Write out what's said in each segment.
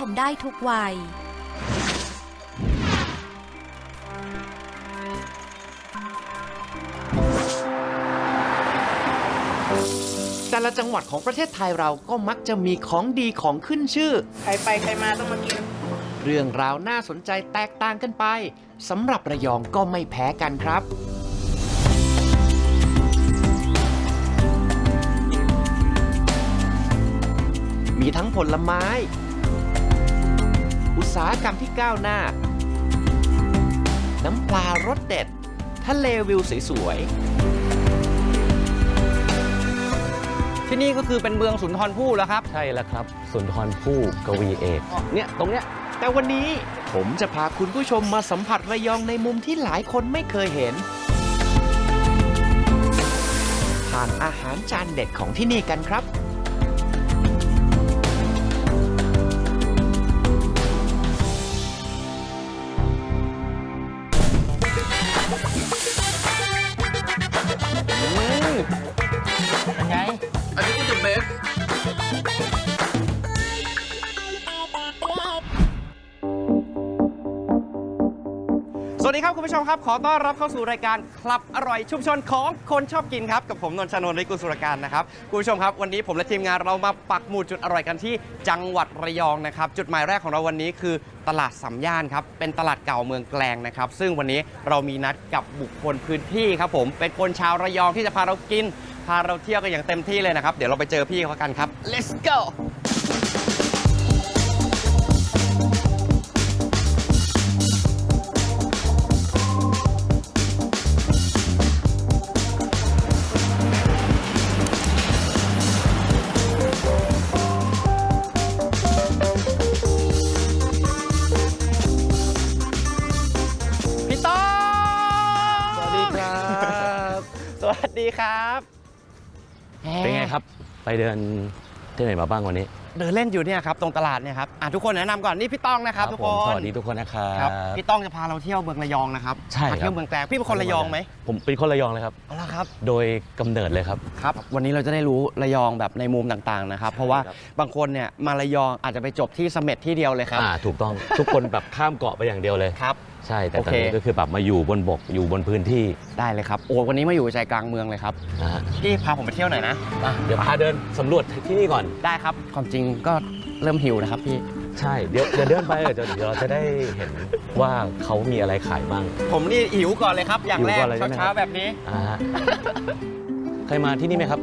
ชมได้ทุกวัย แต่ละจังหวัดของประเทศไทยเราก็มักจะมีของดีของขึ้นชื่อ ใครไปใครมาต้องมากิน เรื่องราวน่าสนใจแตกต่างกันไปสำหรับระยองก็ไม่แพ้กันครับมีทั้งผลไม้ อุตสาหกรรมที่ก้าวหน้า น้ำปลารสเด็ด ทะเลวิวสวยๆที่นี่ก็คือเป็นเมืองสุนทรภู่แล้วครับ ใช่แล้วครับ สุนทรภู่กวีเอกเนี่ยตรงเนี้ยแต่วันนี้ผมจะพาคุณผู้ชมมาสัมผัสระยองในมุมที่หลายคนไม่เคยเห็น ผ่านอาหารจานเด็ดของที่นี่กันครับ ผู้ชมครับ ขอต้อนรับเข้าสู่รายการคลับอร่อยชุมชนของคนชอบกินครับ กับผมนนท์ชานนท์ริกุสุรการนะครับคุณผู้ชมครับ วันนี้ผมและทีมงานเรามาปักหมุดจุดอร่อยกันที่จังหวัดระยองนะครับ จุดหมายแรกของเราวันนี้คือตลาดสามย่านครับ เป็นตลาดเก่าเมืองแกลงนะครับ ซึ่งวันนี้เรามีนัดกับบุคคลพื้นที่ครับผม เป็นคนชาวระยองที่จะพาเรากิน พาเราเที่ยวกันอย่างเต็มที่เลยนะครับ เดี๋ยวเราไปเจอพี่เขากันครับ let's go ไงครับไปเดินที่ไหนมาบ้างวันนี้เดินเล่นอยู่เนี่ยครับตรงตลาดเนี่ยครับอะทุกคนแนะนำก่อนนี่พี่ต้องนะครับทุกผคมนสวัสดีทุกคนนะครับ ครับพี่ต้องจะพาเราเที่ยวเมืองระยองนะครับใช่ครับ พาเที่ยวเมืองแกลงพี่เป็นคนระยองไหมผมเป็นคนระยองเลยครับ เอาละครับ โดยกำเนิดเลยครับ ครับวันนี้เราจะได้รู้ระยองแบบในมุมต่างๆนะครับ เพราะว่าครับ บางคนเนี่ยมาระยองอาจจะไปจบที่เสม็ดที่เดียวเลยครับอ่าถูกต้องทุกคนแบบข้ามเกาะไปอย่างเดียวเลย ครับ ใช่ แต่โอตอนเคนี้ก็คือแบบมาอยู่บนบกอยู่บนพื้นที่ได้เลยครับ โอ้วันนี้มาอยู่ใจกลางเมืองเลยครับนะฮะพี่พาผมไปเที่ยวหน่อยนะ อะเดี๋ยวพาเดินสำรวจที่นี่ก่อน ได้ครับ ความจริงก็เริ่มหิวนะครับพี่ ใช่ เดี๋ยวเดี๋ยวเดินไปเดี๋ยวเดี๋ยวเราจะได้เห็นว่าเขามีอะไรขายบ้าง ผมนี่หิวก่อนเลยครับ อย่างแรหิวกก่อนเลยใช่ไหมเช้าๆแบบนี้ อ่าฮะเคยมาที่นี่ไหมครับ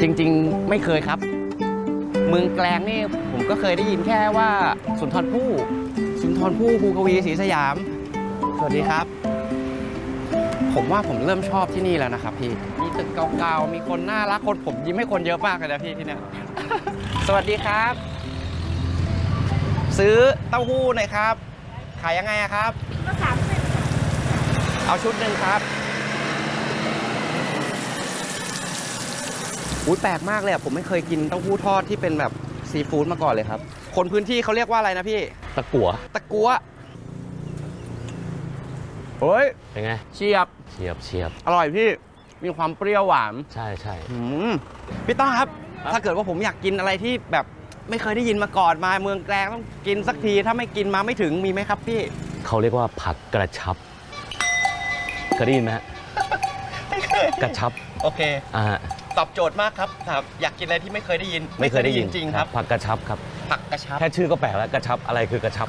จริงๆ ไม่เคยครับ เมืองแกลงนี่ผมก็เคยได้ยินแค่ว่าสุนทรภู่ สุนทรภู่ภูกวีศรีสยาม สวัสดีครับ ผมว่าผมเริ่มชอบที่นี่แล้วนะครับพี่ มีตึกเก่าๆ มีคนน่ารัก คนผมยิ้มให้คนเยอะมากเลยนะพี่ที่เนี่ย สวัสดีครับ ซื้อเต้าหู้หน่อยครับ ขายยังไงอะครับเอาชุดหนึ่งครับ อุ้ยแปลกมากเลยอะผมไม่เคยกินเต้าหู้ทอดที่เป็นแบบซีฟู้ดมาก่อนเลยครับ คนพื้นที่เขาเรียกว่าอะไรนะพี่ ตะกั่วตะกัวเฮ้ยเป็นไงเชียบเฉียบเฉียบอร่อยพี่มีความเปรี้ยวหวานใช่ใช่อืมพี่ต้องครับครับ ถ้าเกิดว่าผมอยากกินอะไรที่แบบไม่เคยได้ยินมาก่อนมาเมืองแกลงต้องกินสักทีถ้าไม่กินมาไม่ถึงมีไหมครับพี่เขาเรียกว่าผักกระชับเคยได้ยินไหมฮะกระชับโอเคอ่าฮะตอบโจทย์มากครับครับ อยากกินอะไรที่ไม่เคยได้ยิน ไม่เคยได้ยินจริงๆครับผักกระชับครับ ผักกระชับ แค่ชื่อก็แปลกแล้วกระชับอะไรคือกระชับ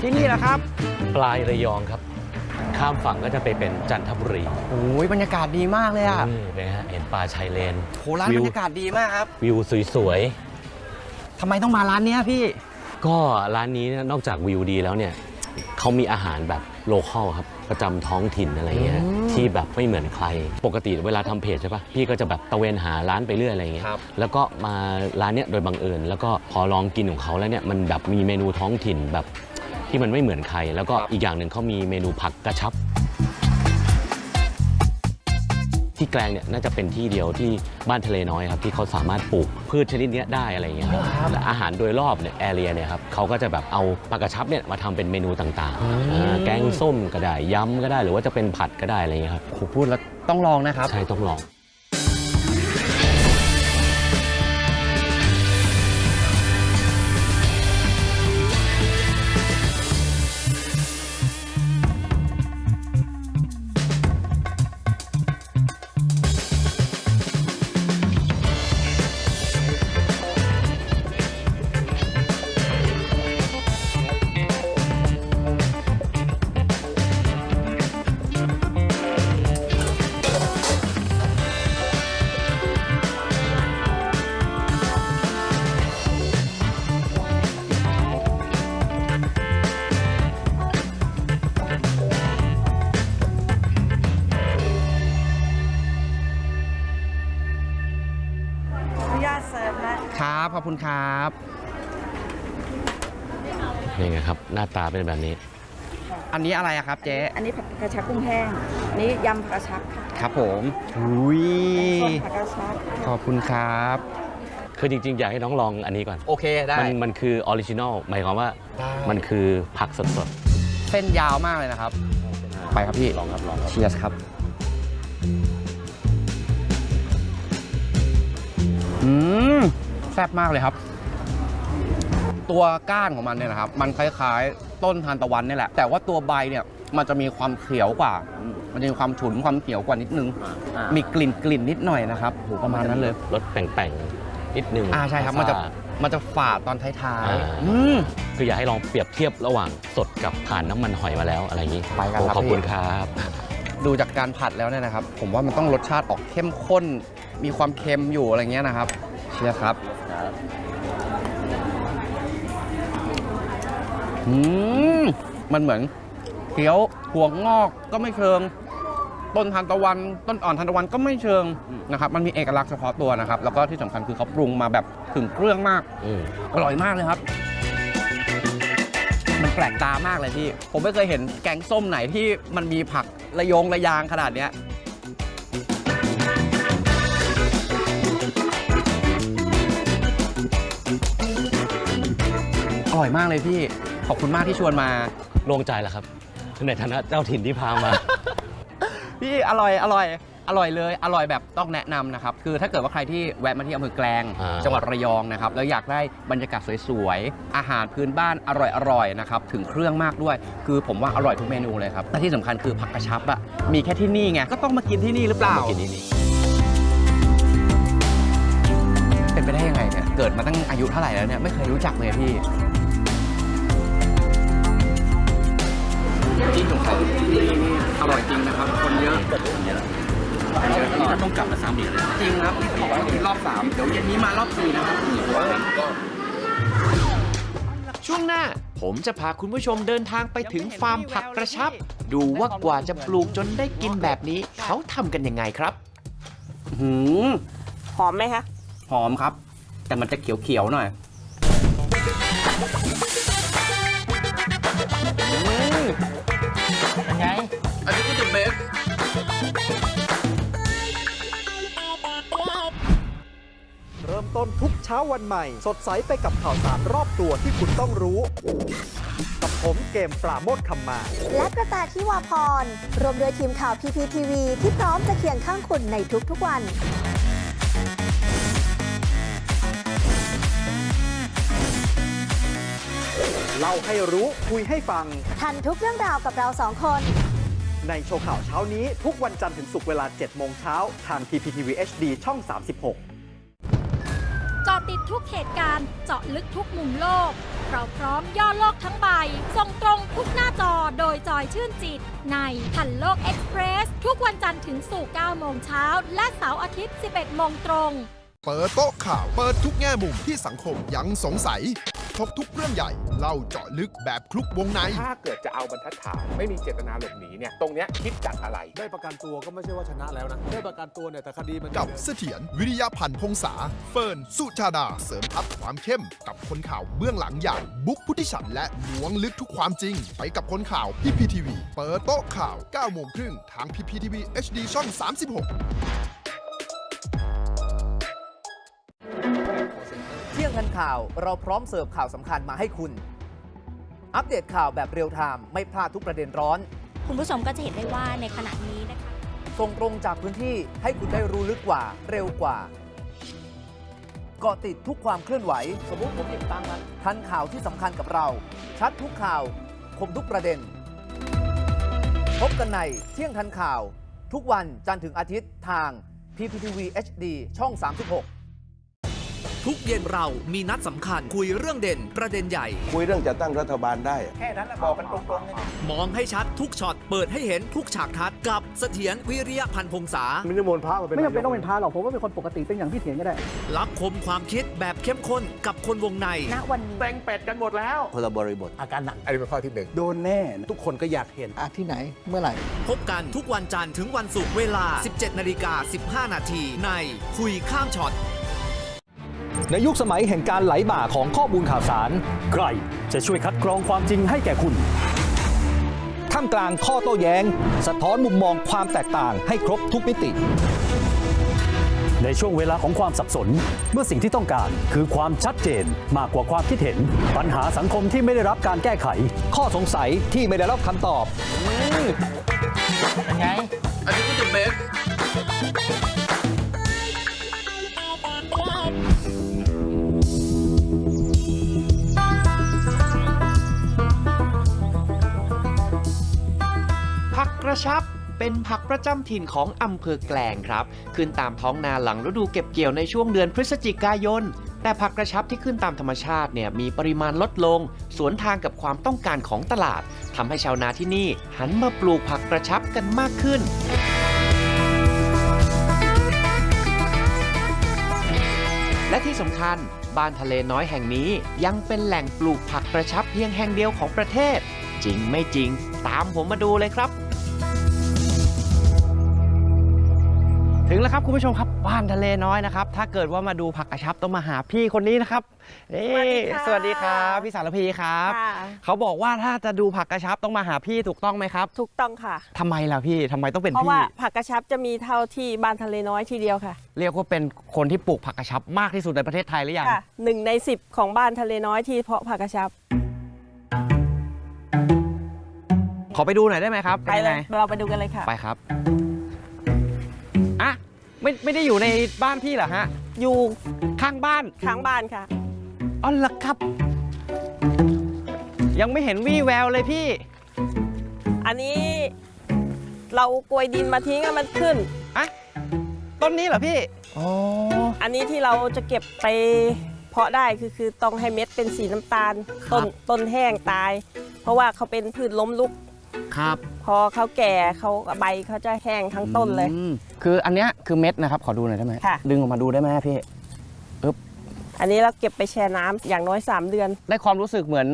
ที่นี่แหละครับปลายระยองครับ ข้ามฝั่งก็จะไปเป็นจันทบุรีโอ้ยบรรยากาศดีมากเลยอะนี่เป็นไงฮะเห็นปลาชายเลนโหร้านบรรยากาศดีมากครับวิวสวยทำไมต้องมาร้านเนี้ยพี่ ๆ ก็ร้านนี้เนี่ยนอกจากวิวดีแล้วเนี่ยเขามีอาหารแบบ โลคอลครับประจำท้องถิ่นอะไรเงี้ยอืมที่แบบไม่เหมือนใคร ปกติเวลาทำเพจใช่ปะพี่ก็จะแบบตะเวนหาร้านไปเรื่อยอะไรเงี้ยครับแล้วก็มาร้านเนี้ยโดยบังเอิญ แล้วก็พอลองกินของเขาแล้วเนี่ยมันแบบมีเมนูท้องถิ่นแบบที่มันไม่เหมือนใคร แล้วก็อีกอย่างหนึ่งเขามีเมนูผักกระชับ ที่แกลงเนี่ยน่าจะเป็นที่เดียวที่บ้านทะเลน้อยครับที่เขาสามารถปลูกพืชชนิดเนี้ยได้อะไรอย่างเงี้ยครับและอาหารโดยรอบเนี่ยแอเรียเนี่ยครับเขาก็จะแบบเอาปลากระชับเนี่ยมาทำเป็นเมนูต่างๆอ่าแกงส้มก็ได้ยำก็ได้หรือว่าจะเป็นผัดก็ได้อะไรอย่างเงี้ยครับโหพูดแล้วต้องลองนะครับ ใช่ต้องลอง ตาเป็นแบบนี้ อันนี้อะไรอะครับเจ๊ อันนี้ผักกระชับกุ้งแห้งอันนี้ยำผักกระชับค่ะครับผมอุ้ยต้มผักกระชับขอบคุณครับ คือจริงๆ อยากให้น้องลองอันนี้ก่อน โอเคได้ มันมันคือออริจินอลหมายความว่ามันคือผักสดเส้นยาวมากเลยนะครับ ๆไปครับพี่ ลองครับลองครับ เชียร์ครับ อืม แซ่บมากเลยครับ ตัวก้านของมันเนี่ยนะครับ มันคล้ายๆ ต้นทานตะวันนี่แหละ แต่ว่าตัวใบเนี่ยมันจะมีความเขียวกว่า มันจะมีความฉุนความเขียวกว่านิดนึงมีกลิ่นกลิ่นนิดหน่อยนะครับโหประมาณนั้นเลย รสแป่งๆ นิดนึงอ่าใช่ครับ มันจะซ่า มันจะฝาดตอนท้ายอ่า ๆอืม คืออยากให้ลองเปรียบเทียบระหว่างสดกับผ่านน้ำมันหอยมาแล้วอะไรอย่างนี้ไปกันครับโอ้ขอบคุณพี่ครับ ดูจากการผัดแล้วเนี่ยนะครับ ผมว่ามันต้องรสชาติออกเข้มข้น มีความเค็มอยู่อะไรเงี้ยนะครับเชียร์ครับ อืมมันเหมือนเคี้ยวหัวงอกก็ไม่เชิง ต้นทานตะวัน ต้นอ่อนทานตะวันก็ไม่เชิงนะครับมันมีเอกลักษณ์เฉพาะตัวนะครับ แล้วก็ที่สำคัญคือเขาปรุงมาแบบถึงเครื่องมาก อืมอร่อยมากเลยครับ มันแปลกตามากเลยพี่ ผมไม่เคยเห็นแกงส้มไหนที่มันมีผักระยงระยางขนาดเนี้ย อร่อยมากเลยพี่ ขอบคุณมากที่ชวนมา โล่งใจแล้วครับ ในฐานะเจ้าถิ่นที่พามา พี่อร่อยอร่อยอร่อยเลย อร่อยแบบต้องแนะนำนะครับ คือถ้าเกิดว่าใครที่แวะมาที่อำเภอแกลง อ่า จังหวัดระยองนะครับ แล้วอยากได้บรรยากาศสวยๆ อาหารพื้นบ้านอร่อยๆนะครับ ถึงเครื่องมากด้วย คือผมว่าอร่อยทุกเมนูเลยครับและที่สำคัญคือผักกระชับอะมีแค่ที่นี่ไง ก็ต้องมากินที่นี่หรือเปล่ามากินที่นี่เป็นไปได้ยังไงเนี่ย เกิดมาตั้งอายุเท่าไหร่แล้วเนี่ยไม่เคยรู้จักเลยพี่ ที่สงสัยที่นี่นี่อร่อยจริงนะครับ คนเยอะต้องกลับมาซ้ำอีกจริงครับนี่บอกว่ามีรอบสามเดี๋ยวเย็นนี้มารอบสี่นะครับช่วงหน้าผมจะพาคุณผู้ชมเดินทางไปถึงฟาร์มผักกระชับ ดูว่ากว่าจะปลูกจนได้กินแบบนี้ เขาทำกันยังไงครับ หืมหอมไหมคะ หอมครับ แต่มันจะเขียวๆหน่อย ไง อันนี้ก็จะเบสเริ่มต้นทุกเช้าวันใหม่ สดใสไปกับข่าวสารรอบตัวที่คุณต้องรู้ กับผมเกมปราโมทคำมา และกระแตที่วาพร รวมโดยทีมข่าว PPTV ที่พร้อมจะเคียงข้างคุณในทุกๆวัน เล่าให้รู้คุยให้ฟัง ทันทุกเรื่องราวกับเราสองคน ในโชว์ข่าวเช้านี้ ทุกวันจันทร์ถึงศุกร์เวลา 7 โมงเช้า ทาง PPTV HD ช่อง 36เจาะติดทุกเหตุการณ์เจาะลึกทุกมุมโลก เราพร้อมย่อโลกทั้งใบ ส่งตรงทุกหน้าจอโดยจอยชื่นจิต ในทันโลกเอ็กซ์เพรสทุกวันจันทร์ถึงสู่9โมงเช้า และเสาร์อาทิตย์ 11 โมงตรง เปิดโต๊ะข่าว เปิดทุกแง่มุมที่สังคมยังสงสัย ทบทุกเรื่องใหญ่ เล่าเจาะลึกแบบคลุกวงใน ถ้าเกิดจะเอาบรรทัดฐานไม่มีเจตนาหลบหนีเนี่ยตรงเนี้ยคิดจากอะไร ได้ประกันตัวก็ไม่ใช่ว่าชนะแล้วนะได้ประกันตัวเนี่ยแต่คดีมันกับเสถียรวิริยาพันธ์พงษา เฟิร์น สุชาดา เสริมทัพความเข้ม กับคนข่าวเบื้องหลังอย่างบุ๊กพุทธิฉันท์และล้วงลึกทุกความจริง ไปกับคนข่าวพีพีทีวีเปิดโต๊ะข่าว9โมงครึ่งทางพีพีทีวี HD ช่อง 36 ที่ยงทันข่าว เราพร้อมเสิร์ฟข่าวสำคัญมาให้คุณ อัปเดตข่าวแบบเรียลไทม์ไม่พลาดทุกประเด็นร้อน คุณผู้ชมก็จะเห็นได้ว่าในขณะนี้นะคะส่งตรงจากพื้นที่ให้คุณได้รู้ลึกกว่าเร็วกว่าเกาะติดทุกความเคลื่อนไหว สมมุติผมหยิบตั้งนั้นทันข่าวที่สำคัญกับเรา ชัดทุกข่าวคมทุกประเด็น พบกันในเที่ยงทันข่าว ทุกวันจันทร์ถึงอาทิตย์ทาง PPTV HD ช่อง 36 ทุกเย็นเรามีนัดสำคัญคุยเรื่องเด่นประเด็นใหญ่ คุยเรื่องจะตั้งรัฐบาลได้ แค่นั้นแหละบอกกันตรงๆมองให้ชัดทุกช็อตเปิดให้เห็นทุกฉากทัดกับเสถียรวิริยะพันธ์พงษาไม่ได้มนต์พระมาเป็นไม่จำเป็นต้องเป็นพาหรอกผมว่าเป็นคนปกติเป็นอย่างพี่เถียนก็ได้ รับคมความคิดแบบเข้มข้นกับคนวงในณวันนี้แบ่งเป็ดกันหมดแล้วคนละบริบทอาการหนักอันนี้เป็นข้อที่หนึ่งโดนแน่ ทุกคนก็อยากเห็นอาที่ไหน เมื่อไหร่ พบกันทุกวันจันทร์ถึงวันศุกร์เวลา 17นาฬิกา15นาทีในคุยข้ามช็อต ในยุคสมัยแห่งการไหลบ่าของข้อมูลข่าวสาร ใครจะช่วยคัดกรองความจริงให้แก่คุณท่ามกลางข้อโต้แย้ง สะท้อนมุมมองความแตกต่างให้ครบทุกมิติ ในช่วงเวลาของความสับสน เมื่อสิ่งที่ต้องการคือความชัดเจนมากกว่าความคิดเห็น ปัญหาสังคมที่ไม่ได้รับการแก้ไข ข้อสงสัยที่ไม่ได้รับคำตอบเป็นไง อันนี้ก็จะเบส ระชับเป็นผักประจำถิ่นของอำเภอแกลงครับ ขึ้นตามท้องนาหลังฤดูเก็บเกี่ยวในช่วงเดือนพฤศจิกายน แต่ผักกระชับที่ขึ้นตามธรรมชาติเนี่ยมีปริมาณลดลง สวนทางกับความต้องการของตลาดทำให้ชาวนาที่นี่หันมาปลูกผักกระชับกันมากขึ้นและที่สำคัญบ้านทะเลน้อยแห่งนี้ยังเป็นแหล่งปลูกผักกระชับเพียงแห่งเดียวของประเทศ จริงไม่จริง ตามผมมาดูเลยครับ ถึงแล้วครับคุณผู้ชมครับบ้านทะเลน้อยนะครับ ถ้าเกิดว่ามาดูผักกระชับต้องมาหาพี่คนนี้นะครับนี่สวัสดีครับพี่สารพีครับค่ะเขาบอกว่าถ้าจะดูผักกระชับต้องมาหาพี่ถูกต้องไหมครับ ถูกต้องค่ะทำไมล่ะพี่ทำไมต้องเป็นเพราะพี่ว่าผักกระชับจะมีเท่าที่บ้านทะเลน้อยทีเดียวค่ะ เรียกว่าเป็นคนที่ปลูกผักกระชับมากที่สุดในประเทศไทยหรือยังค่ะหนึ่งในสิบของบ้านทะเลน้อยที่เพาะผักกระชับขอไปดูหน่อยได้ไหมครับไปเลยนงเราไปดูกันเลยค่ะไปครับอะ ไม่ไม่ได้อยู่ในบ้านพี่เหรอฮะ อยู่ข้างบ้านข้างบ้านค่ะ อ๋อเหรอครับ ยังไม่เห็นวี่แววเลยพี่ อันนี้เรากลวยดินมาทิ้งให้มันขึ้น อะต้นนี้เหรอพี่ อ๋อ อันนี้ที่เราจะเก็บไปเพาะได้คือคือต้องให้เม็ดเป็นสีน้ำตาล ต้นต้นแห้งตาย เพราะว่าเขาเป็นพืชล้มลุก ครับพอเขาแก่เขาใบเขาจะแห้งทั้งต้นเลย อืมคืออันเนี้ยคือเม็ดนะครับ ขอดูหน่อยได้ไหมค่ะ ดึงออกมาดูได้ไหมพี่ อันนี้เราเก็บไปแช่น้ำอย่างน้อย 3 เดือนได้ความรู้สึกเหมือน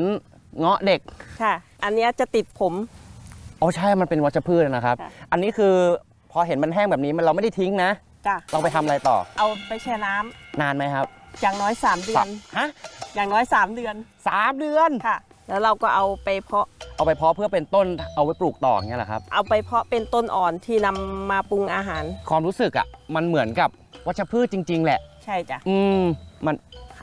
เงาะเด็ก ค่ะ อันเนี้ยจะติดผม อ๋อใช่ มันเป็นวัชพืชนะครับ ค่ะ อันนี้คือพอเห็นมันแห้งแบบนี้มันเราไม่ได้ทิ้งนะ จ้ะเราไปทำอะไรต่อ เอาไปแช่น้ำนานไหมครับอย่างน้อย 3 เดือนฮะอย่างน้อย 3 เดือนสามเดือน ค่ะ แล้วเราก็เอาไปเพาะเอาไปเพาะเพื่อเป็นต้นเอาไว้ปลูกต่ออย่างเงี้ยเหรอครับ เอาไปเพาะเป็นต้นอ่อนที่นำมาปรุงอาหาร ความรู้สึกอะมันเหมือนกับวัชพืชจริง ๆ แหละ ใช่จ้ะ อืมมัน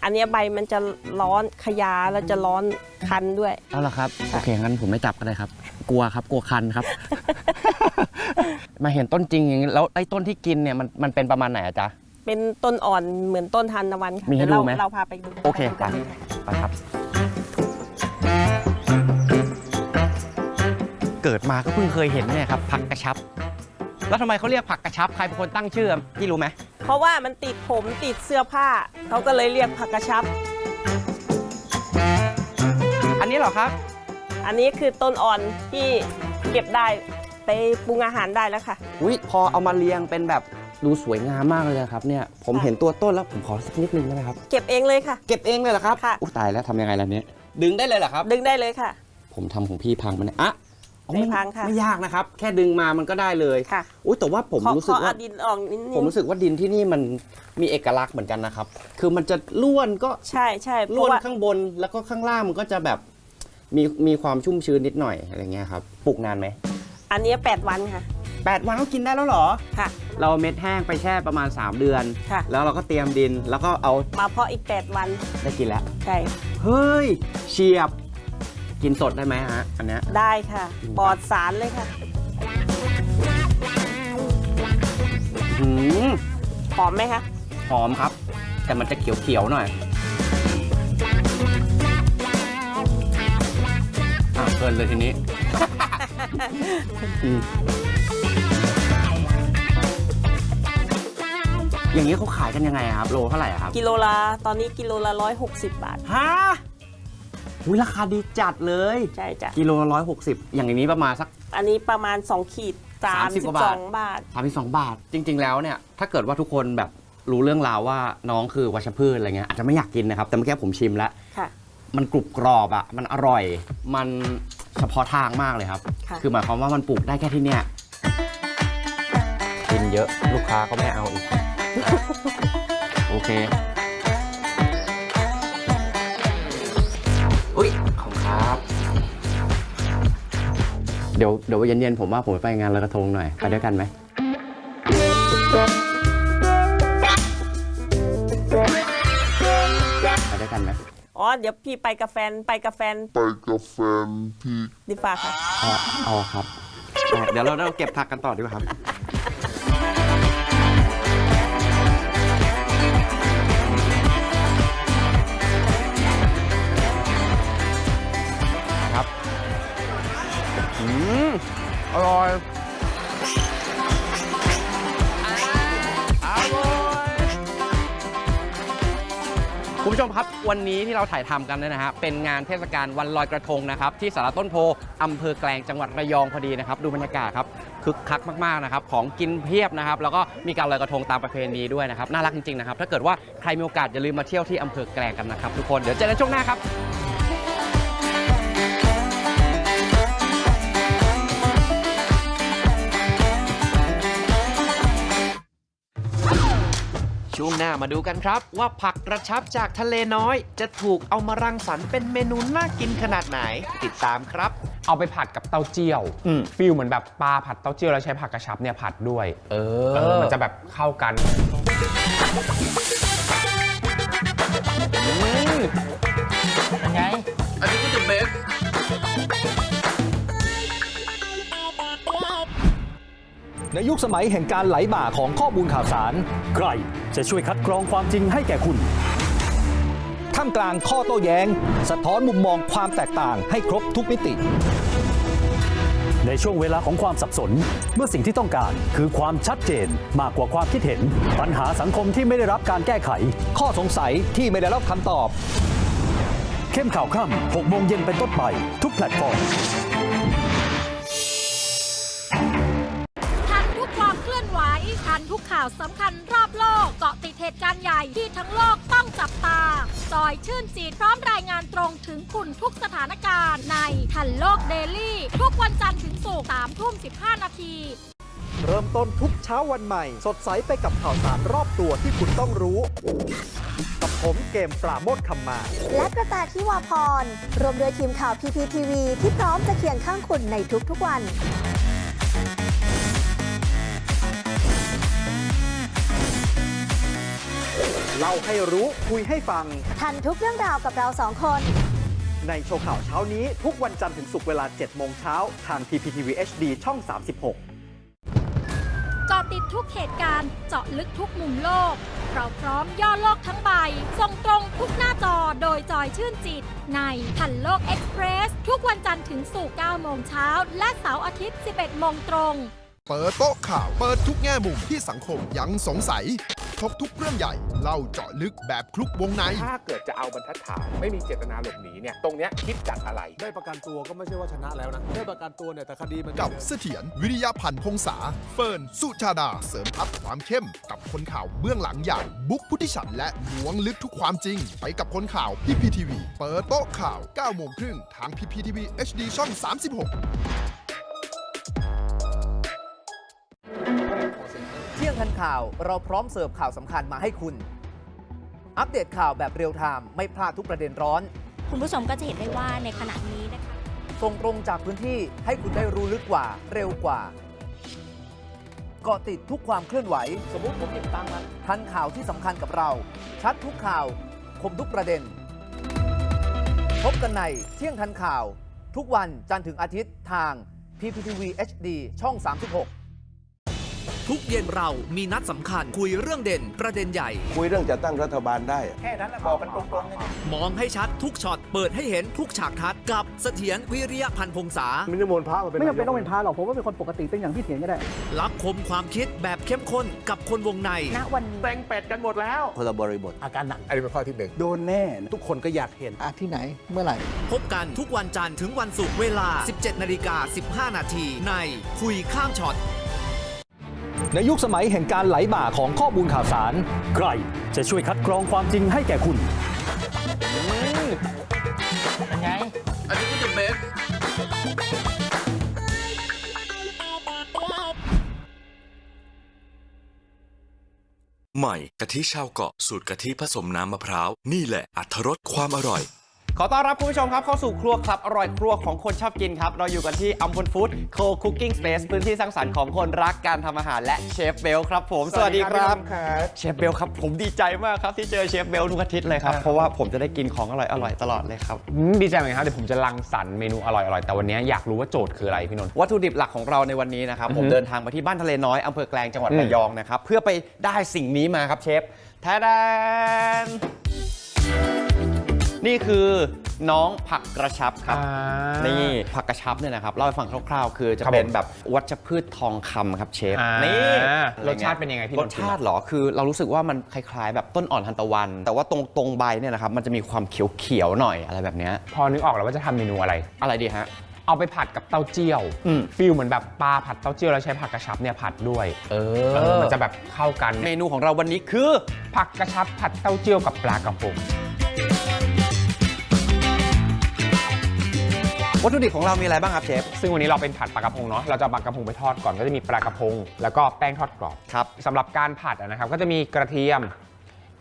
อันเนี้ยใบมันจะร้อนขยาแล้วจะร้อนคันด้วย เอาละครับโอเคงั้นผมไม่จับก็ได้ครับ กลัวครับกลัวคันครับ มาเห็นต้นจริงอย่างนี้แล้วไอ้ต้นที่กินเนี่ยมันมันเป็นประมาณไหนอะจ๊ะ เป็นต้นอ่อนเหมือนต้นทานตะวันค่ะมีให้เยวดูไหม เราเราพาไปดูโอเคไปไปดูกันไปครับ เกิดมาก็เพิ่งเคยเห็นเนี่ยครับผักกระชับ แล้วทำไมเขาเรียกผักกระชับใครเป็นคนตั้งชื่อพี่รู้ไหมเพราะว่ามันติดผมติดเสื้อผ้าเขาก็เลยเรียกผักกระชับ อันนี้เหรอครับ อันนี้คือต้นอ่อนที่เก็บได้ไปปรุงอาหารได้แล้วค่ะ อุ้ยพอเอามาเรียงเป็นแบบดูสวยงามมากเลยนะครับเนี่ยผมเห็นตัวต้นแล้วผมขอสักนิดนึงได้ไหมครับ เก็บเองเลยค่ะ เก็บเองเลยเหรอครับค่ะ อุ้ยตายแล้วทำยังไงล่ะเนี่ยดึงได้เลยเหรอครับ ดึงได้เลยค่ะ ผมทำของพี่พังมาเนี่ยอะ อ๋อไม่พังค่ะ ไม่ยากนะครับ แค่ดึงมามันก็ได้เลยค่ะอุ้ยแต่ว่าผมขอรู้สึกขอว่า เอาดินออกนิดนึงผมรู้สึกว่าดินที่นี่มันมีเอกลักษณ์เหมือนกันนะครับ คือมันจะล้วนก็ใช่ใช่เพล้วราะนว่าข้างบนแล้วก็ข้างล่างมันก็จะแบบมีมีความชุ่มชื้นนิดหน่อยอะไรเงี้ยครับปลูกนานไหมอันเนี้ย8วันค่ะแปดวันก็กินได้แล้วเหรอ ค่ะ เราเอาเม็ดแห้งไปแช่ประมาณ 3 เดือน ค่ะ แล้วเราก็เตรียมดินแล้วก็เอามาเพาะอีก8วันได้กินแล้ว ใช่ เฮ้ย เฉียบ กินสดได้ไหมฮะอันเนี้ย ได้ค่ะ ปลอดสารเลยค่ะ หืมหอมไหมคะ หอมครับ แต่มันจะเขียวๆหน่อยอะเพลินเลยทีนี้ อืมอย่างนี้เขาขายกันยังไงอะครับ โลเท่าไหร่อะครับกิโลละ ตอนนี้กิโลละ 160 บาท ฮะ อุ้ยราคาดีจัดเลย ใช่จ้ะกิโลละร้อยหกสิบอย่างนี้ประมาณสัก อันนี้ประมาณ 2 ขีด30กว่าบาท32บาท สามสองบาท จริง ๆ แล้วเนี่ย ถ้าเกิดว่าทุกคนแบบรู้เรื่องราวว่าน้องคือวัชพืชอะไรเงี้ยอาจจะไม่อยากกินนะครับ แต่เมื่อกี้ผมชิมแล้ว ค่ะ มันกรุบกรอบอะมันอร่อย มันเฉพาะทางมากเลยครับค่ะคือหมายความว่ามันปลูกได้แค่ที่เนี่ยกินเยอะลูกค้าก็ไม่เอาอีก โอเคุ้ยขอบคุณครับ เดี๋ยวเดี๋ยวเย็นๆผมว่าผมไปงานลอยกระทงหน่อย ไปด้วยกันไหม ไปด้วยกันไหมอ๋อ เดี๋ยวพี่ไปกับแฟนไปกับแฟน ไปกับแฟนพี่ดิฟ้าค่ะอ๋อครับ เดี๋ยวเราเราเก็บผักกันต่อดีกว่าครับ อืมอร่อย อร่อยคุณผู้ชมครับ วันนี้ที่เราถ่ายทำกันเนยนะฮะเป็นงานเทศกาลวันลอยกระทงนะครับ ที่สารต้นโพอำเภอแกลงจังหวัดระยองพอดีนะครับ ดูบรรยากาศครับคึกคักมากๆนะครับ ของกินเพียบนะครับ แล้วก็มีการลอยกระทงตามประเพณีด้วยนะครับ น่ารักจริงๆนะครับ ถ้าเกิดว่าใครมีโอกาสอย่าลืมมาเที่ยวที่อำเภอแกลงกันนะครับทุกคนเดี๋ยวเจอกันช่วงหน้าครับ ช่วงหน้ามาดูกันครับ ว่าผักกระชับจากทะเลน้อย จะถูกเอามารังสรรค์เป็นเมนูน่ากินขนาดไหน ติดตามครับ เอาไปผัดกับเต้าเจี้ยวฟิลเหมือนแบบปลาผัดเต้าเจี้ยวแล้วใช้ผักกระชับเนี่ยผัดด้วย เอเออ มันจะแบบเข้ากันเป็นไง ในยุคสมัยแห่งการไหลบ่าของข้อมูลข่าวสาร ใครจะช่วยคัดกรองความจริงให้แก่คุณท่ามกลางข้อโต้แย้ง สะท้อนมุมมองความแตกต่างให้ครบทุกมิติ ในช่วงเวลาของความสับสน เมื่อสิ่งที่ต้องการคือความชัดเจนมากกว่าความคิดเห็น ปัญหาสังคมที่ไม่ได้รับการแก้ไข ข้อสงสัยที่ไม่ได้รับคำตอบ เข้มข่าวค่ำ6โมงเย็นเป็นต้นไปทุกแพลตฟอร์มาวสำคัญรอบโลกเกาะติดเหตุการณ์ใหญ่ที่ทั้งโลกต้องจับตา จอยชื่นจีดพร้อมรายงานตรงถึงคุณทุกสถานการณ์ในทันโลกเดลี่ ทุกวันจันทร์ถึงศุกร์3ทุ่ม15นาทีเริ่มต้นทุกเช้าวันใหม่ สดใสไปกับข่าวสารรอบตัวที่คุณต้องรู้ กับผมเกมปราโมทคำมา และกระแตที่วาพร รวมโดยทีมข่าว PPTV ที่พร้อมจะเคียงข้างคุณในทุกๆวัน เล่าให้รู้คุยให้ฟัง ทันทุกเรื่องราวกับเราสองคน ในโชว์ข่าวเช้านี้ทุกวันจันทร์ถึงศุกร์เวลา 7 โมงเช้า ทาง PPTV HD ช่อง 36เกาะติดทุกเหตุการณ์เจาะลึกทุกมุมโลก เราพร้อมย่อโลกทั้งใบ ส่งตรงทุกหน้าจอโดยจอยชื่นจิต ในทันโลกเอ็กซ์เพรสทุกวันจันทร์ถึงศุกร์9โมงเช้า และเสาร์อาทิตย์ 11 โมงตรง เปิดโต๊ะข่าว เปิดทุกแง่มุมที่สังคมยังสงสัย ทบทุกเรื่องใหญ่ เล่าเจาะลึกแบบคลุกวงใน ถ้าเกิดจะเอาบรรทัดฐานไม่มีเจตนาหลบหนีเนี่ยตรงเนี้ยคิดจากอะไร ได้ประกันตัวก็ไม่ใช่ว่าชนะแล้วนะได้ประกันตัวเนี่ยแต่คดีมันกับเสถียรวิริยาพันธ์พงษา เฟิร์น สุชาดา เสริมทัพความเข้ม กับคนข่าวเบื้องหลังอย่างบุ๊กพุทธิฉันและล้วงลึกทุกความจริง ไปกับคนข่าวพีพีทีวีเปิดโต๊ะข่าว9โมงครึ่งทางพีพีทีวี HD ช่อง 36 ที่ยงทันข่าว เราพร้อมเสิร์ฟข่าวสำคัญมาให้คุณ อัปเดตข่าวแบบเรียลไทม์ไม่พลาดทุกประเด็นร้อน คุณผู้ชมก็จะเห็นได้ว่าในขณะนี้นะคะส่งตรงจากพื้นที่ให้คุณได้รู้ลึกกว่าเร็วกว่าเกาะติดทุกความเคลื่อนไหว สมมุติผมหยิบตั้งนั้นทันข่าวที่สำคัญกับเรา ชัดทุกข่าวคมทุกประเด็น พบกันในเที่ยงทันข่าว ทุกวันจันทร์ถึงอาทิตย์ทาง PPTV HD ช่อง 36 ทุกเย็นเรามีนัดสำคัญคุยเรื่องเด่นประเด็นใหญ่ คุยเรื่องจะตั้งรัฐบาลได้ แค่นั้นแหละบอกกันตรงๆมองให้ชัดทุกช็อตเปิดให้เห็นทุกฉากทัดกับเสถียรวิริยะพันธ์พงษาไม่ได้มนต์พระมาเป็นไม่จำเป็นต้องเป็นพระหรอกผมว่าเป็นคนปกติเป็นอย่างพี่เถียนก็ได้รับคมความคิดแบบเข้มข้นกับคนวงในณวันนี้แตงเป็ดกันหมดแล้วคนละบริบทอาการหนักอันนี้เป็นข้อที่หนึ่งโดนแน่ ทุกคนก็อยากเห็นอาที่ไหน เมื่อไหร่ พบกันทุกวันจันทร์ถึงวันศุกร์เวลา 17นาฬิกา15นาทีในคุยข้ามช็อต ในยุคสมัยแห่งการไหลบ่าของข้อมูลข่าวสาร ใครจะช่วยคัดกรองความจริงให้แก่คุณ เป็นไง อันนี้ก็จะเบสใหม่กะทิชาวเกาะสูตรกะทิผสมน้ำมะพร้าว นี่แหละอัถรสความอร่อย ขอต้อนรับคุณผู้ชมครับเข้าสู่ครัวคลับอร่อยครัวของคนชอบกินครับ เราอยู่กันที่อัมพลฟู้ดโคคุกกิ้งสเปซพื้นที่สร้างสรรค์ของคนรักการทำอาหารและเชฟเบลครับผม สวัสดีครับเชฟเบลครับ ผมดีใจมากครับที่เจอเชฟเบลทุกอาทิตย์เลยครับเพราะว่าผมจะได้กินของอร่อยอร่อยๆตลอดเลยครับ อืมดีใจเหมือนกันครับเดี๋ยวผมจะรังสรรค์เมนูอร่อยๆ แต่วันนี้อยากรู้ว่าโจทย์คืออะไรพี่นนท์ วัตถุดิบหลักของเราในวันนี้นะครับ ผมอือฮึเดินทางมาที่บ้านทะเลน้อยอำเภอแกลงจังหวัดอืมระยองนะครับ เพื่อไปได้สิ่งนี้มาครับเชฟแทดน นี่คือน้องผักกระชับครับ อ่านี่ผักกระชับเนี่ยนะครับเล่าให้ฟังคร่าวๆ คือจะครับเป็นผมแบบวัชพืชทองคำครับเชฟอ่านี่รสชาติเป็นยังไงพี่นรนสท์ชาติเหรอคือเรารู้สึกว่ามันคล้ายๆ แบบต้นอ่อนทันตะวัน แต่ว่าตรงตรงใบเนี่ยนะครับมันจะมีความเขียวๆหน่อยอะไรแบบเนี้ยพอนึกออกแล้วว่าจะทำเมนูอะไร อะไรดีฮะ เอาไปผัดกับเต้าเจี้ยวอืม ฟิลเหมือนแบบปลาผัดเต้าเจี้ยวแล้วใช้ผักกระชับเนี่ยผัดด้วยเอเออมันจะแบบเข้ากัน เมนูของเราวันนี้คือ ผักกระชับผัดเต้าเจี้ยวกับปลากระพง วัตถุดิบของเรามีอะไรบ้างครับเชฟ ซึ่งวันนี้เราเป็นผัดปลากระพงเนาะ เราจะเอาปลากระพงไปทอดก่อนก็จะมีปลากระพง แล้วก็แป้งทอดกรอบครับ สำหรับการผัดอะนะครับก็จะมีกระเทียม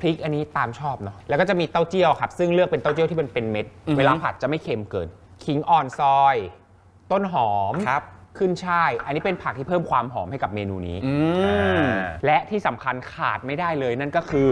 พริกอันนี้ตามชอบเนาะ แล้วก็จะมีเต้าเจี้ยวครับ ซึ่งเลือกเป็นเต้าเจี้ยวที่มันเป็นเม็ด อือฮึ เวลาผัดจะไม่เค็มเกิน ขิงอ่อนซอย ต้นหอม ครับ ขึ้นช่าย อันนี้เป็นผักที่เพิ่มความหอมให้กับเมนูนี้อืมอ่าและที่สำคัญขาดไม่ได้เลยนั่นก็คือ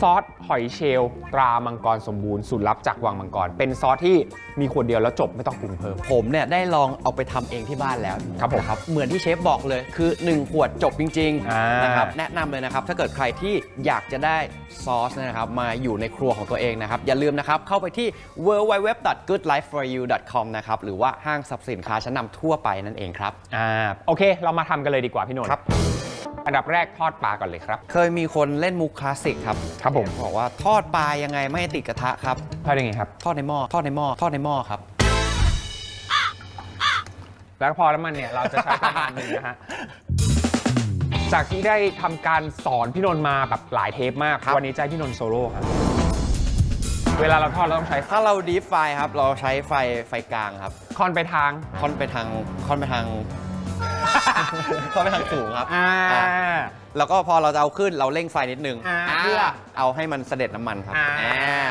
ซอสหอยเชลล์ตรามังกรสมบูรณ์สูตรลับจากวังมังกร เป็นซอสที่มีขวดเดียวแล้วจบไม่ต้องปรุงเพิ่ม ผมเนี่ยได้ลองเอาไปทำเองที่บ้านแล้วครับผมนะครับเหมือนที่เชฟบอกเลยคือ 1 ขวดจบจริงอ่า ๆนะครับแนะนำเลยนะครับ ถ้าเกิดใครที่อยากจะได้ซอสนะครับมาอยู่ในครัวของตัวเองนะครับ อย่าลืมนะครับ เข้าไปที่ www.goodlifeforyou.com นะครับหรือว่าห้างสรรพสินค้าชั้นนำทั่วไปนั่นเองครับอ่าโอเค เรามาทำกันเลยดีกว่าพี่นนท์ครับอันดับแรกทอดปลาก่อนเลยครับ เคยมีคนเล่นมุกคลาสสิกครับ ครับผมบอกว่าทอดปลายังไงไม่ให้ติดกระทะครับ ทอดยังไงครับ ทอดในหม้อ ทอดในหม้อ ทอดในหม้อครับ แล้วพอน้ำมันเนี่ยเราจะใช้ประมาณหนึงนะฮะ จากที่ได้ทำการสอนพี่นนท์มาแบบหลายเทปมากครับวันนี้จะให้พี่นนท์โซโล่ครับ เวลาเราทอดเราต้องใช้ถ้าเราดีฟไฟครับ เราใช้ไฟไฟกลางครับคอนไปทาง ค่อนไปทางค่อนไปทาง ค่อนไปทางสูงครับอ่า อ่าแล้วก็พอเราจะเอาขึ้นเราเร่งไฟนิดนึงอ่าอ่า เพื่อเอาให้มันเสด็จน้ำมันครับอ่า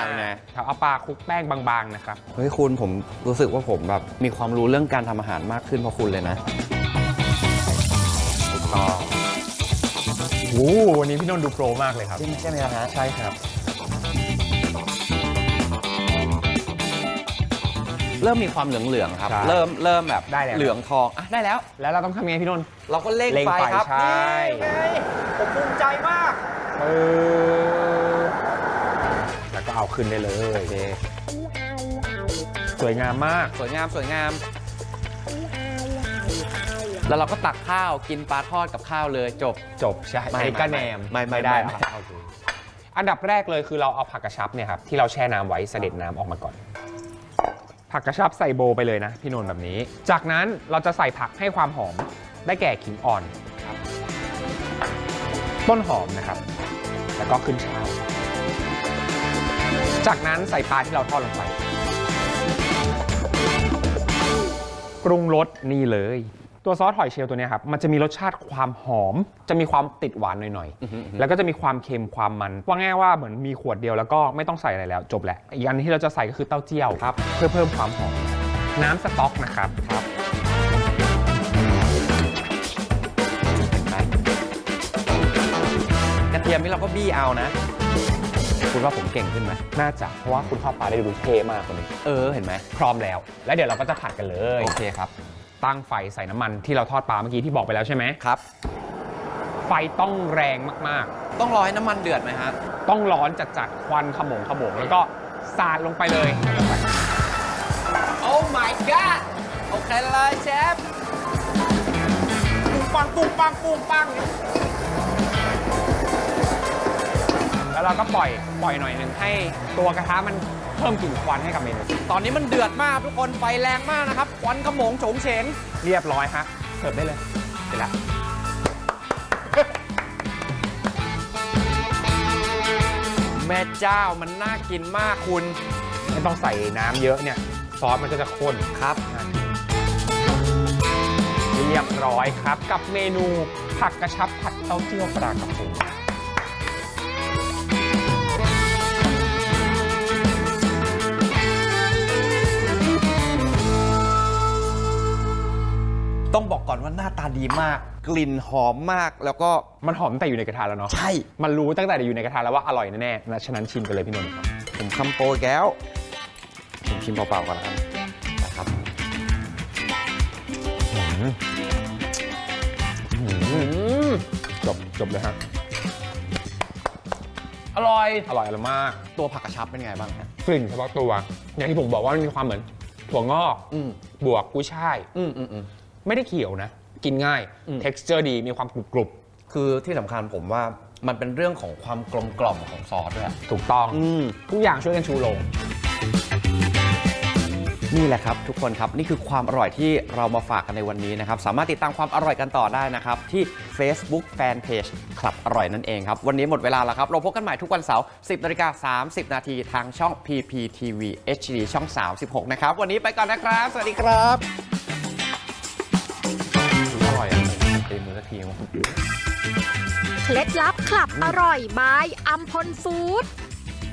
เป็นไงครับเอาปลาคลุกแป้งบางๆนะครับ เฮ้ยคุณผมรู้สึกว่าผมแบบมีความรู้เรื่องการทำอาหารมากขึ้นเพราะคุณเลยนะถูกต้องโอ้โหวันนี้พี่นนท์ดูโปรมากเลยครับจริงใช่ไหมล่ะฮะใช่ครับ เริ่มมีความเหลืองๆครับ ใช่เริ่มเริ่มแบบได้แล้ว เหลืองทองอะได้แล้ว แล้วเราต้องทำยังไงพี่นนท์ เราก็เร่งเร่งไฟไฟครับใช่ นี่ไงผมภูมิใจมากเออแล้วก็เอาขึ้นได้เลยโอเคสวยงามมาก สวยงามสวยงาม แล้วเราก็ตักข้าวกินปลาทอดกับข้าวเลยจบ จบใช่ไม่อันนี้ก็แหนมไม่ไม่ได้ไม่เหรอโอเคอันดับแรกเลยคือเราเอาผักกระชับเนี่ยครับที่เราแช่น้ำไว้เสด็จน้ำออกมาก่อน ผักกระชับใส่โบไปเลยนะพี่นนท์แบบนี้ จากนั้นเราจะใส่ผักให้ความหอมได้แก่ขิงอ่อนครับต้นหอมนะครับ แล้วก็ขึ้นช่ายจากนั้นใส่ปลาที่เราทอดลงไปปรุงรสนี่เลย ตัวซอสหอยเชลล์ตัวเนี้ยครับมันจะมีรสชาติความหอม จะมีความติดหวานหน่อยๆ แล้วก็จะมีความเค็มความมันว่าง่ายว่าเหมือนมีขวดเดียวแล้วก็ไม่ต้องใส่อะไรแล้ว จบแหละอีกอันที่เราจะใส่ก็คือเต้าเจี้ยวครับเพื่อเพิ่มความหอมน้ำสต๊อกนะครับครับกระเทียมนี่เราก็บี้เอานะ คุณว่าผมเก่งขึ้นไหมน่าจะเพราะว่าคุณทอดปลาได้ดูเท่มากคนนี้ เออเห็นไหมพร้อมแล้ว แล้วเดี๋ยวเราก็จะผัดกันเลย โอเคครับ ตั้งไฟใส่น้ำมันที่เราทอดปลาเมื่อกี้ที่บอกไปแล้วใช่ไหมครับ ไฟต้องแรงมากต้องรอให้น้ำมันเดือดไหมฮะ ๆ ต้องร้อนจัดๆควันขโมงขโมงแล้วก็สาดลงไปเลย โอ้ my god โอเคเลยเชฟปุ้งปังปุ้งปังปุ้งปัง แล้วเราก็ปล่อยปล่อยหน่อยหนึ่งให้ตัวกระทะมัน เพิ่มกลิ่นควันให้กับเมนูตอนนี้มันเดือดมากทุกคนไฟแรงมากนะครับควันขโมงโฉงเฉงเรียบร้อยฮะเสิร์ฟได้เลยเสร็จแล้วแม่เจ้ามันน่ากินมากคุณ ไม่ต้องใส่น้ำเยอะเนี่ย ซอสมันก็จะข้นครับ เรียบร้อยครับ กับเมนูผักกระชับผัดเต้าเจี้ยวปลากระพง ดีมาก กลิ่นหอมมากแล้วก็มันหอมตั้งแต่อยู่ในกระทะแล้วเนาะใช่มันรู้ตั้งแต่อยู่ในกระทะแล้วว่าอร่อยแน่ๆนะฉะนั้นชิมกันเลยพี่นนท์ครับผมคำโตอีกแล้วผมชิมเปล่าๆก่อนแล้วกันนะครับจบจบเลยฮะอร่อย อร่อยอร่อยมาก ตัวผักกระชับเป็นไงบ้างฮะ กลิ่นเฉพาะตัว อย่างที่ผมบอกว่ามันมีความเหมือนถั่วงอกอืม บวกกุ้ยช่าย อืมอืมอืม ไม่ได้เขียวนะ กินง่ายอืม texture ดีมีความกรุบกรุบคือที่สำคัญผมว่ามันเป็นเรื่องของความกลมกล่อมของซอสด้วยอะถูกต้องอืมทุกอย่างช่วยกันชูโรง นี่แหละครับทุกคนครับนี่คือความอร่อยที่เรามาฝากกันในวันนี้นะครับ สามารถติดตามความอร่อยกันต่อได้นะครับ ที่ Facebook Fanpage คลับอร่อยนั่นเองครับ วันนี้หมดเวลาแล้วครับ เราพบกันใหม่ทุกวันเสาร์ 10นาฬิกา30 นาทีทางช่อง PPTV HD ช่อง 36 นะครับ วันนี้ไปก่อนนะครับ สวัสดีครับ สักทีเคล็ดลับคลับอร่อยบายอัมพลฟู้ด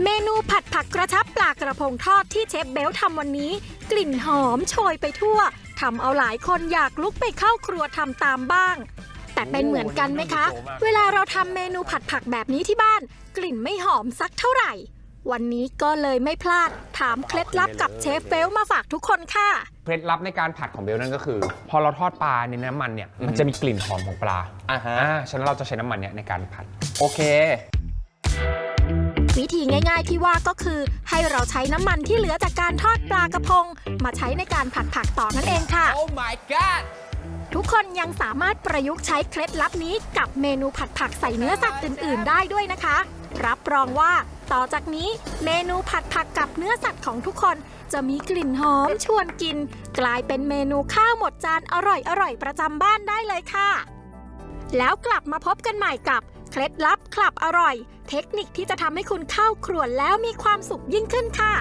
เมนูผัดผักกระชับปลากระพงทอดที่เชฟเบลทำวันนี้ กลิ่นหอมโชยไปทั่วทำเอาหลายคนอยากลุกไปเข้าครัวทำตามบ้าง แต่เป็นเหมือนกันไหมคะ เวลาเราทำเมนูผัดผักแบบนี้ที่บ้าน กลิ่นไม่หอมสักเท่าไหร่ วันนี้ก็เลยไม่พลาด ถามเคล็ดลับกับเชฟเบลมาฝากทุกคนค่ะ เคล็ดลับในการผัดของเบลนั่นก็คือ พอเราทอดปลาในน้ำมันเนี่ยมันจะมีกลิ่นหอมของปลาอ่าฮะอ่าฉะนั้นเราจะใช้น้ำมันเนี่ยในการผัด โอเค วิธีง่าย ๆ ที่ว่าก็คือ ให้เราใช้น้ำมันที่เหลือจากการทอดปลากระพง มาใช้ในการผัดผักต่อนั่นเองค่ะ Oh my god ทุกคนยังสามารถประยุกต์ใช้เคล็ดลับนี้กับเมนูผัดผักใส่เนื้อสัตว์อื่น ๆ ได้ด้วยนะคะ รับรองว่า ต่อจากนี้เมนูผัดผักกับเนื้อสัตว์ของทุกคนจะมีกลิ่นหอมชวนกิน กลายเป็นเมนูข้าวหมดจานอร่อยอร่อยประจำบ้านได้เลยค่ะ แล้วกลับมาพบกันใหม่กับ เคล็ดลับคลับอร่อย เทคนิคที่จะทำให้คุณเข้าครัวแล้วมีความสุขยิ่งขึ้นค่ะ